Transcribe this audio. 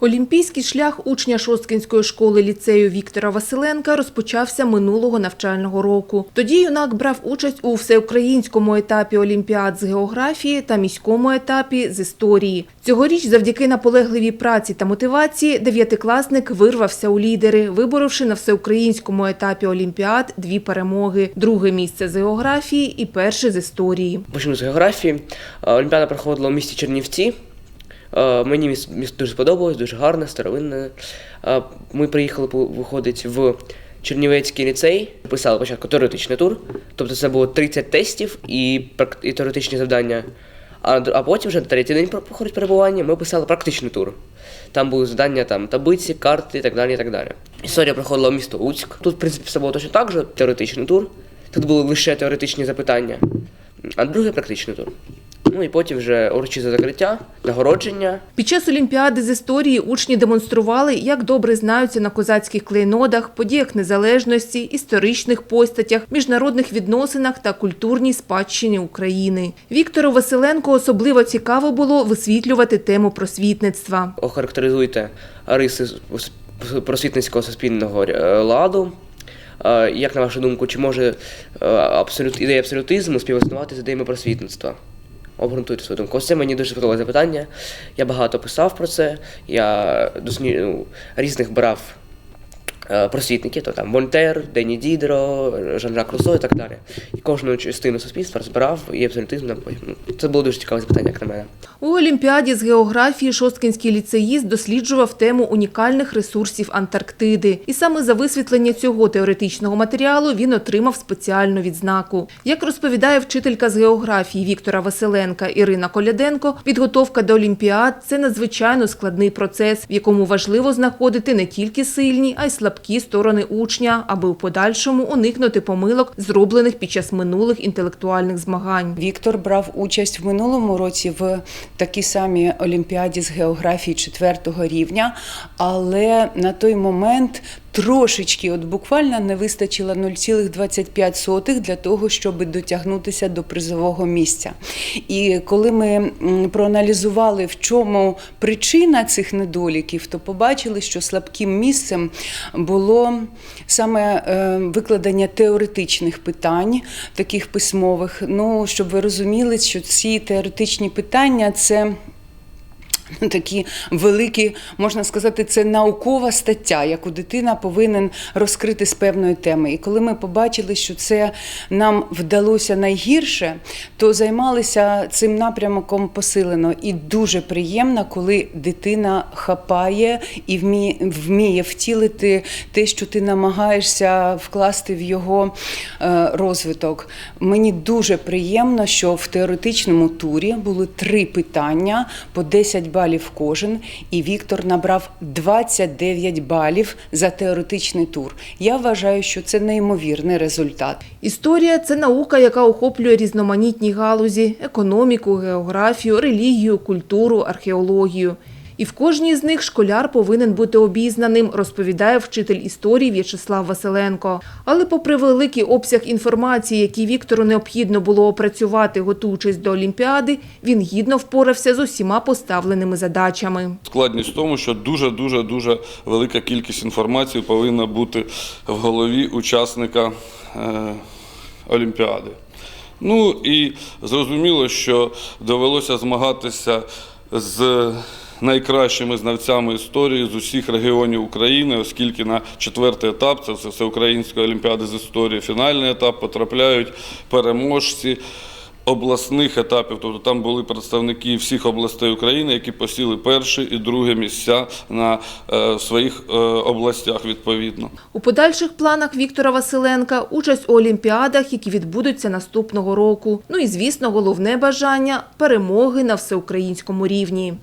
Олімпійський шлях учня Шосткінської школи ліцею Віктора Василенка розпочався минулого навчального року. Тоді юнак брав участь у всеукраїнському етапі олімпіад з географії та міському етапі з історії. Цьогоріч, завдяки наполегливій праці та мотивації, дев'ятикласник вирвався у лідери, виборовши на всеукраїнському етапі олімпіад дві перемоги: друге місце з географії і перше з історії. Почну з географії. Е, Олімпіада проходила у місті Чернівці. Е, Мені місто дуже сподобалось, дуже гарне, старовинне. Ми приїхали, виходить, в Чернівецький ліцей. Писали спочатку теоретичний тур, тобто це було 30 тестів і, і теоретичні завдання. А, а потім вже на третій день проходить перебування, ми писали практичний тур. Там були завдання, там, таблиці, карти і так далі. І так далі. Історія проходила в місто Луцьк. Тут, в принципі, все було точно так же, теоретичний тур. Тут були лише теоретичні запитання, а другий практичний тур. Ну і потім вже урочисте закриття, нагородження. Під час олімпіади з історії учні демонстрували, як добре знаються на козацьких клейнодах, подіях незалежності, історичних постатях, міжнародних відносинах та культурній спадщині України. Віктору Василенко особливо цікаво було висвітлювати тему просвітництва. Охарактеризуйте риси просвітницького суспільного е, ладу. Е, Як на вашу думку, чи може е, абсолют, ідея абсолютизму співіснувати з ідеями просвітництва? Обґрунтуйте свою думку. Ось це мені дуже сподобалося запитання. Я багато писав про це. Я досні, ну, різних брав е, просвітників, то там Вольтер, Дені Дідро, Жан-Жак Руссо і так далі. І кожну частину суспільства розбирав і абсолютизм. Це було дуже цікаве запитання, як на мене. У Олімпіаді з географії Шосткінський ліцеїст досліджував тему унікальних ресурсів Антарктиди. І саме за висвітлення цього теоретичного матеріалу він отримав спеціальну відзнаку. Як розповідає вчителька з географії Віктора Василенка Ірина Коляденко, підготовка до Олімпіад це надзвичайно складний процес, в якому важливо знаходити не тільки сильні, а й слабкі сторони учня, аби у подальшому уникнути помилок, зроблених під час минулих інтелектуальних змагань. Віктор брав участь в минулому році в такій самій олімпіаді з географії четвертого рівня, але на той момент трошечки, от буквально не вистачило 0,25 для того, щоб дотягнутися до призового місця. І коли ми проаналізували, в чому причина цих недоліків, то побачили, що слабким місцем було саме е, викладення теоретичних питань, таких письмових. Ну, щоб ви розуміли, що ці теоретичні питання це. Ну, Такі великі, можна сказати, це наукова стаття, яку дитина повинен розкрити з певної теми. І коли ми побачили, що це нам вдалося найгірше, то займалися цим напрямком посилено. І дуже приємно, коли дитина хапає і вміє, вміє втілити те, що ти намагаєшся вкласти в його е, розвиток. Мені дуже приємно, що в теоретичному турі були три питання по 10 балів кожен, і Віктор набрав 29 балів за теоретичний тур. Я вважаю, що це неймовірний результат. Історія це наука, яка охоплює різноманітні галузі: економіку, географію, релігію, культуру, археологію. І в кожній з них школяр повинен бути обізнаним, розповідає вчитель історії В'ячеслав Василенко. Але, попри великий обсяг інформації, який Віктору необхідно було опрацювати, готуючись до Олімпіади, він гідно впорався з усіма поставленими задачами. Складність в тому, що дуже дуже дуже велика кількість інформації повинна бути в голові учасника е, Олімпіади. Ну і зрозуміло, що довелося змагатися з найкращими знавцями історії з усіх регіонів України, оскільки на четвертий етап, це Всеукраїнської олімпіади з історії, фінальний етап потрапляють переможці обласних етапів. Тобто там були представники всіх областей України, які посіли перше і друге місця на е, своїх е, областях відповідно. У подальших планах Віктора Василенка участь у олімпіадах, які відбудуться наступного року. Ну і звісно, головне бажання перемоги на всеукраїнському рівні.